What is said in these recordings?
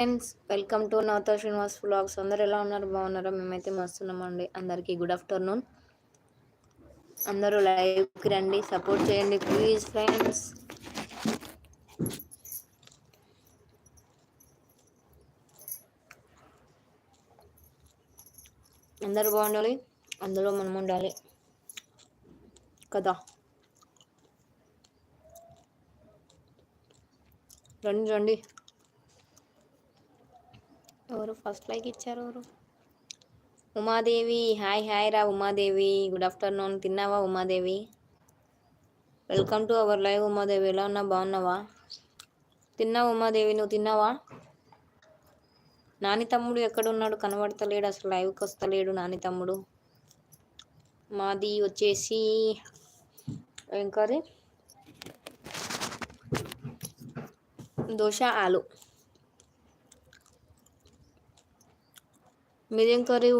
Friends welcome to Navatha Srinivas blogs అందరు ఎలా ఉన్నారు? బాగున్నారా? మేమైతే మస్తున్నామండి. అందరికీ గుడ్ ఆఫ్టర్నూన్. అందరూ లైవ్కి రండి సపోర్ట్ చేయండి ప్లీజ్ ఫ్రెండ్స్. అందరూ బాగుండాలి? అందులో మనం ఉండాలి. కదా? రండి రండి. ఎవరు ఫస్ట్ లైక్ ఇచ్చారు ఎవరు? ఉమాదేవి హాయ్ హాయ్ రా ఉమాదేవి గుడ్ ఆఫ్టర్నూన్ తిన్నావా Umadevi? Welcome to our live Umadevi ఎలా ఉన్నా బాగున్నావా? తిన్నావు ఉమాదేవి? నువ్వు తిన్నావా? నాని తమ్ముడు ఎక్కడున్నాడు? కనబడతలేడు అసలు లైవ్కి వస్తలేడు నాని తమ్ముడు. మాది వచ్చేసి ఏం కర్రీ? దోశ ఆలు. మీదేం కర్రీ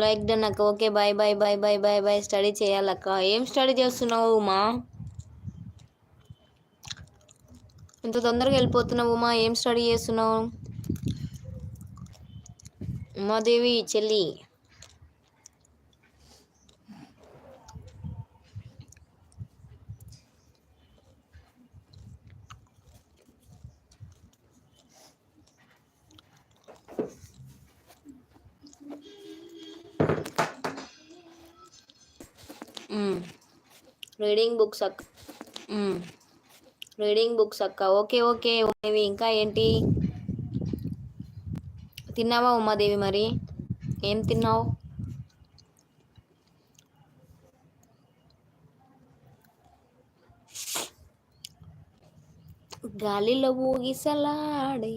లైక్ డన్ అక్క okay bye bye bye bye bye bye study చేయాలక్క ఏం స్టడీ చేస్తున్నావు ఉమా? ఇంత తొందరగా వెళ్ళిపోతున్నావు ఉమా ఏం స్టడీ చేస్తున్నావు? ఉమాదేవి చెల్లి. రీడింగ్ బుక్స్ అక్క. రీడింగ్ బుక్స్ అక్క. ఓకే ఓకే ఉమాదేవి ఇంకా ఏంటి? తిన్నావా ఉమాదేవి మరి? ఏం తిన్నావు? గాలిలో ఊగిసలాడే.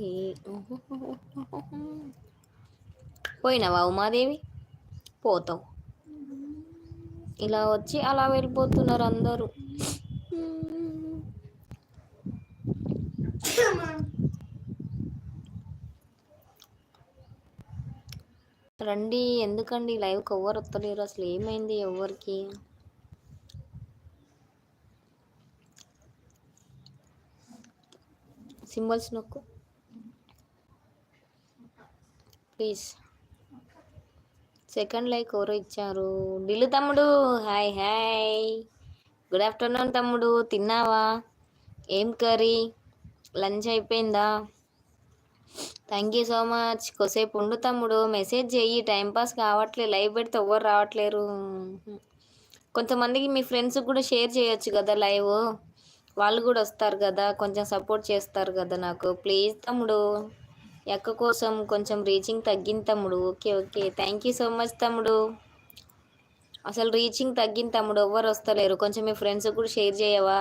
పోయినావా ఉమాదేవి? పోతావు. ఇలా వచ్చి అలా వెళ్ళిపోతున్నారు అందరూ. రండి ఎందుకండి లైవ్కి ఎవ్వరు వస్తలేరు అసలు ఏమైంది ఎవరికి? సింబల్స్ నొక్కు. ప్లీజ్. సెకండ్ లైక్ ఎవరో ఇచ్చారు. ఢిల్లు తమ్ముడు హాయ్ హాయ్. గుడ్ ఆఫ్టర్నూన్ తమ్ముడు తిన్నావా? ఏం కర్రీ? లంచ్ అయిపోయిందా? Thank you so much. కొసేపు ఉండు తమ్ముడు. మెసేజ్ చెయ్యి. టైంపాస్ కావట్లేదు. లైవ్ పెడితే ఎవరు రావట్లేరు. కొంతమందికి మీ ఫ్రెండ్స్కి కూడా షేర్ చేయొచ్చు కదా లైవ్. వాళ్ళు కూడా వస్తారు కదా. కొంచెం సపోర్ట్ చేస్తారు కదా నాకు. ప్లీజ్ తమ్ముడు. ఎక్క కోసం కొంచెం రీచింగ్ తగ్గింది తమ్ముడు. Okay okay thank you so much తమ్ముడు. అసలు రీచింగ్ తగ్గింది తమ్ముడు ఎవ్వరు వస్తలేరు. కొంచెం మీ ఫ్రెండ్స్ కూడా షేర్ చేయవా?